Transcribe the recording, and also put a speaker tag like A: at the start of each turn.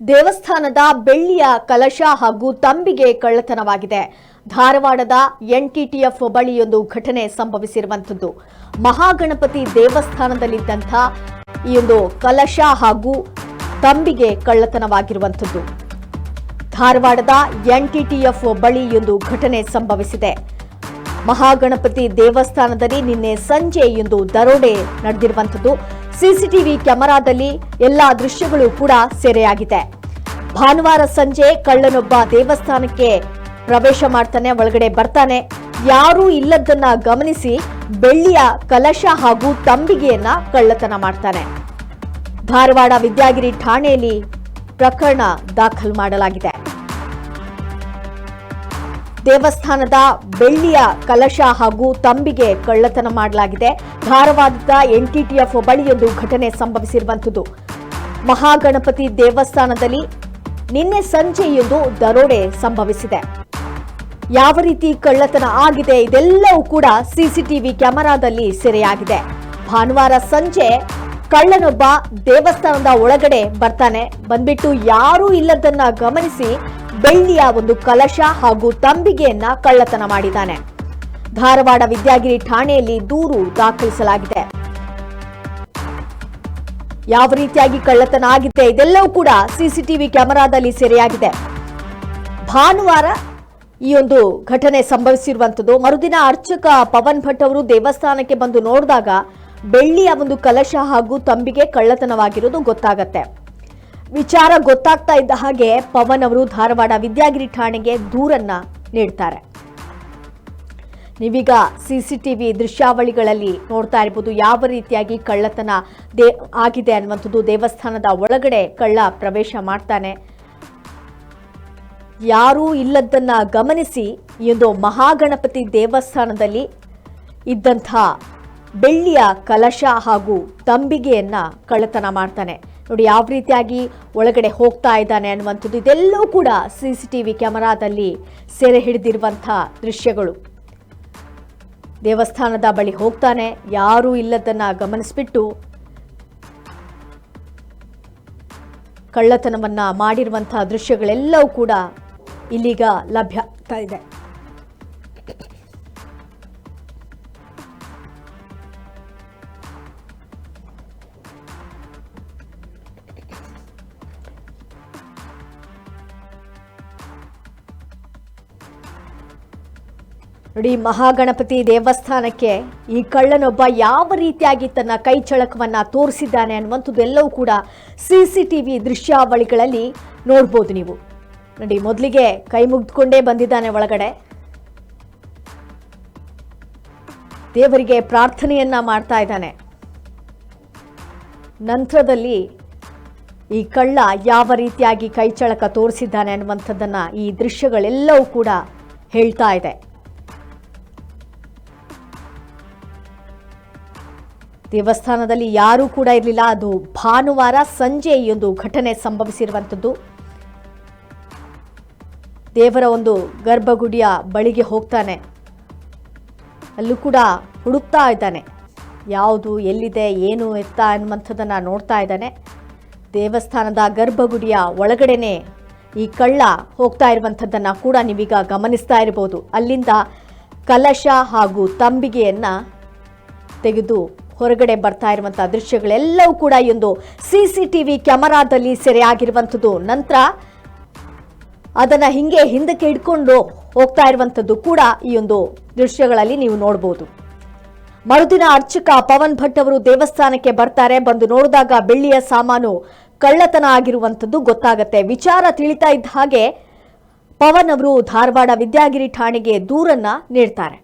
A: ದೇವಸ್ಥಾನದ ಬೆಳ್ಳಿಯ ಕಲಶ ಹಾಗೂ ತಂಬಿಗೆ ಕಳ್ಳತನವಾಗಿದೆ. ಧಾರವಾಡದ ಎನ್ಟಿಟಿಎಫ್ ಬಳಿಯೊಂದು ಘಟನೆ ಸಂಭವಿಸಿರುವಂಥದ್ದು. ಮಹಾಗಣಪತಿ ದೇವಸ್ಥಾನದಲ್ಲಿದ್ದಂಥ ಈ ಒಂದು ಕಲಶ ಹಾಗೂ ತಂಬಿಗೆ ಕಳ್ಳತನವಾಗಿರುವಂಥದ್ದು. ಧಾರವಾಡದ ಎನ್ಟಿಟಿಎಫ್ ಬಳಿಯೊಂದು ಘಟನೆ ಸಂಭವಿಸಿದೆ. ಮಹಾಗಣಪತಿ ದೇವಸ್ಥಾನದಲ್ಲಿ ನಿನ್ನೆ ಸಂಜೆ ಒಂದು ದರೋಡೆ ನಡೆದಿರುವಂಥದ್ದು. ಸಿಸಿಟಿವಿ ಕ್ಯಾಮೆರಾದಲ್ಲಿ ಎಲ್ಲಾ ದೃಶ್ಯಗಳು ಕೂಡ ಸೆರೆಯಾಗಿದೆ. ಭಾನುವಾರ ಸಂಜೆ ಕಳ್ಳನೊಬ್ಬ ದೇವಸ್ಥಾನಕ್ಕೆ ಪ್ರವೇಶ ಮಾಡ್ತಾನೆ, ಒಳಗಡೆ ಬರ್ತಾನೆ. ಯಾರೂ ಇಲ್ಲದನ್ನ ಗಮನಿಸಿ ಬೆಳ್ಳಿಯ ಕಲಶ ಹಾಗೂ ತಂಬಿಗೆಯನ್ನ ಕಳ್ಳತನ ಮಾಡ್ತಾನೆ. ಧಾರವಾಡ ವಿದ್ಯಾಗಿರಿ ಠಾಣೆಯಲ್ಲಿ ಪ್ರಕರಣ ದಾಖಲು ಮಾಡಲಾಗಿದೆ. ದೇವಸ್ಥಾನದ ಬೆಳ್ಳಿಯ ಕಲಶ ಹಾಗೂ ತಂಬಿಗೆ ಕಳ್ಳತನ ಮಾಡಲಾಗಿದೆ. ಧಾರವಾಡದ ಎನ್ಟಿಟಿಎಫ್ ಬಳಿಯೊಂದು ಘಟನೆ ಸಂಭವಿಸಿರುವಂಥದ್ದು. ಮಹಾಗಣಪತಿ ದೇವಸ್ಥಾನದಲ್ಲಿ ನಿನ್ನೆ ಸಂಜೆಯೊಂದು ದರೋಡೆ ಸಂಭವಿಸಿದೆ. ಯಾವ ರೀತಿ ಕಳ್ಳತನ ಆಗಿದೆ ಇದೆಲ್ಲವೂ ಕೂಡ ಸಿಸಿಟಿವಿ ಕ್ಯಾಮೆರಾದಲ್ಲಿ ಸೆರೆಯಾಗಿದೆ. ಭಾನುವಾರ ಸಂಜೆ ಕಳ್ಳನೊಬ್ಬ ದೇವಸ್ಥಾನದ ಒಳಗಡೆ ಬರ್ತಾನೆ. ಬಂದ್ಬಿಟ್ಟು ಯಾರೂ ಇಲ್ಲದನ್ನ ಗಮನಿಸಿ ಬೆಳ್ಳಿಯ ಒಂದು ಕಲಶ ಹಾಗೂ ತಂಬಿಗೆಯನ್ನ ಕಳ್ಳತನ ಮಾಡಿದ್ದಾನೆ. ಧಾರವಾಡ ವಿದ್ಯಾಗಿರಿ ಠಾಣೆಯಲ್ಲಿ ದೂರು ದಾಖಲಿಸಲಾಗಿದೆ. ಯಾವ ರೀತಿಯಾಗಿ ಕಳ್ಳತನ ಆಗಿದೆ ಇದೆಲ್ಲವೂ ಕೂಡ ಸಿಸಿಟಿವಿ ಕ್ಯಾಮೆರಾದಲ್ಲಿ ಸೆರೆಯಾಗಿದೆ. ಭಾನುವಾರ ಈ ಒಂದು ಘಟನೆ ಸಂಭವಿಸಿರುವಂಥದ್ದು. ಮರುದಿನ ಅರ್ಚಕ ಪವನ್ ಭಟ್ ಅವರು ದೇವಸ್ಥಾನಕ್ಕೆ ಬಂದು ನೋಡಿದಾಗ ಬೆಳ್ಳಿಯ ಒಂದು ಕಲಶ ಹಾಗೂ ತಂಬಿಗೆ ಕಳ್ಳತನವಾಗಿರೋದು ಗೊತ್ತಾಗತ್ತೆ. ವಿಚಾರ ಗೊತ್ತಾಗ್ತಾ ಇದ್ದ ಹಾಗೆ ಪವನ್ ಅವರು ಧಾರವಾಡ ವಿದ್ಯಾಗಿರಿ ಠಾಣೆಗೆ ದೂರನ್ನ ನೀಡ್ತಾರೆ. ನೀವೀಗ ಸಿಸಿಟಿವಿ ದೃಶ್ಯಾವಳಿಗಳಲ್ಲಿ ನೋಡ್ತಾ ಇರ್ಬೋದು ಯಾವ ರೀತಿಯಾಗಿ ಕಳ್ಳತನ ದೇ ಆಗಿದೆ ಅನ್ನುವಂಥದ್ದು ದೇವಸ್ಥಾನದ ಒಳಗಡೆ ಕಳ್ಳ ಪ್ರವೇಶ ಮಾಡ್ತಾನೆ. ಯಾರೂ ಇಲ್ಲದನ್ನ ಗಮನಿಸಿ ಈ ಒಂದು ಮಹಾಗಣಪತಿ ದೇವಸ್ಥಾನದಲ್ಲಿ ಇದ್ದಂಥ ಬೆಳ್ಳಿಯ ಕಲಶ ಹಾಗೂ ತಂಬಿಗೆಯನ್ನ ಕಳ್ಳತನ ಮಾಡ್ತಾನೆ. ನೋಡಿ, ಯಾವ ರೀತಿಯಾಗಿ ಒಳಗಡೆ ಹೋಗ್ತಾ ಇದ್ದಾನೆ ಅನ್ನುವಂಥದ್ದು, ಇದೆಲ್ಲವೂ ಕೂಡ ಸಿ ಸಿ ಟಿ ವಿ ಕ್ಯಾಮರಾದಲ್ಲಿ ಸೆರೆ ಹಿಡಿದಿರುವಂಥ ದೃಶ್ಯಗಳು. ದೇವಸ್ಥಾನದ ಬಳಿ ಹೋಗ್ತಾನೆ, ಯಾರೂ ಇಲ್ಲದನ್ನು ಗಮನಿಸ್ಬಿಟ್ಟು ಕಳ್ಳತನವನ್ನು ಮಾಡಿರುವಂಥ ದೃಶ್ಯಗಳೆಲ್ಲವೂ ಕೂಡ ಇಲ್ಲಿಗ ಲಭ್ಯ ಆಗ್ತಾ ಇದೆ. ನೋಡಿ, ಮಹಾಗಣಪತಿ ದೇವಸ್ಥಾನಕ್ಕೆ ಈ ಕಳ್ಳನೊಬ್ಬ ಯಾವ ರೀತಿಯಾಗಿ ತನ್ನ ಕೈ ಚಳಕವನ್ನು ತೋರಿಸಿದ್ದಾನೆ ಅನ್ನುವಂಥದ್ದು ಎಲ್ಲವೂ ಕೂಡ ಸಿ ಸಿ ಟಿ ವಿ ದೃಶ್ಯಾವಳಿಗಳಲ್ಲಿ ನೋಡ್ಬೋದು ನೀವು. ನೋಡಿ, ಮೊದಲಿಗೆ ಕೈ ಮುಗ್ದುಕೊಂಡೇ ಬಂದಿದ್ದಾನೆ ಒಳಗಡೆ. ದೇವರಿಗೆ ಪ್ರಾರ್ಥನೆಯನ್ನ ಮಾಡ್ತಾ ಇದ್ದಾನೆ. ನಂತರದಲ್ಲಿ ಈ ಕಳ್ಳ ಯಾವ ರೀತಿಯಾಗಿ ಕೈ ಚಳಕ ತೋರಿಸಿದ್ದಾನೆ ಅನ್ನುವಂಥದ್ದನ್ನು ಈ ದೃಶ್ಯಗಳೆಲ್ಲವೂ ಕೂಡ ಹೇಳ್ತಾ ಇದೆ. ದೇವಸ್ಥಾನದಲ್ಲಿ ಯಾರೂ ಕೂಡ ಇರಲಿಲ್ಲ. ಅದು ಭಾನುವಾರ ಸಂಜೆ ಈ ಒಂದು ಘಟನೆ ಸಂಭವಿಸಿರುವಂಥದ್ದು. ದೇವರ ಒಂದು ಗರ್ಭಗುಡಿಯ ಬಳಿಗೆ ಹೋಗ್ತಾನೆ. ಅಲ್ಲೂ ಕೂಡ ಹುಡುಕ್ತಾ ಇದ್ದಾನೆ. ಯಾವುದು, ಎಲ್ಲಿದೆ, ಏನು ಎತ್ತ ಅನ್ನುವಂಥದ್ದನ್ನು ನೋಡ್ತಾ ಇದ್ದಾನೆ. ದೇವಸ್ಥಾನದ ಗರ್ಭಗುಡಿಯ ಒಳಗಡೆನೆ ಈ ಕಳ್ಳ ಹೋಗ್ತಾ ಇರುವಂಥದ್ದನ್ನು ಕೂಡ ನೀವೀಗ ಗಮನಿಸ್ತಾ ಇರ್ಬೋದು. ಅಲ್ಲಿಂದ ಕಲಶ ಹಾಗೂ ತಂಬಿಗೆಯನ್ನು ತೆಗೆದು ಹೊರಗಡೆ ಬರ್ತಾ ಇರುವಂಥ ದೃಶ್ಯಗಳೆಲ್ಲವೂ ಕೂಡ ಈ ಒಂದು ಸಿ ಸಿ ಟಿ ನಂತರ ಅದನ್ನ ಹಿಂಗೆ ಹಿಂದಕ್ಕೆ ಇಟ್ಕೊಂಡು ಹೋಗ್ತಾ ಇರುವಂಥದ್ದು ಕೂಡ ಈ ಒಂದು ದೃಶ್ಯಗಳಲ್ಲಿ ನೀವು ನೋಡಬಹುದು ಮರುದಿನ ಅರ್ಚಕ ಪವನ್ ಭಟ್ ಅವರು ದೇವಸ್ಥಾನಕ್ಕೆ ಬರ್ತಾರೆ. ಬಂದು ನೋಡಿದಾಗ ಬೆಳ್ಳಿಯ ಸಾಮಾನು ಕಳ್ಳತನ ಆಗಿರುವಂಥದ್ದು ಗೊತ್ತಾಗತ್ತೆ. ವಿಚಾರ ತಿಳಿತಾ ಇದ್ದ ಹಾಗೆ ಪವನ್ ಅವರು ಧಾರವಾಡ ವಿದ್ಯಾಗಿರಿ ಠಾಣೆಗೆ ದೂರನ್ನ ನೀಡ್ತಾರೆ.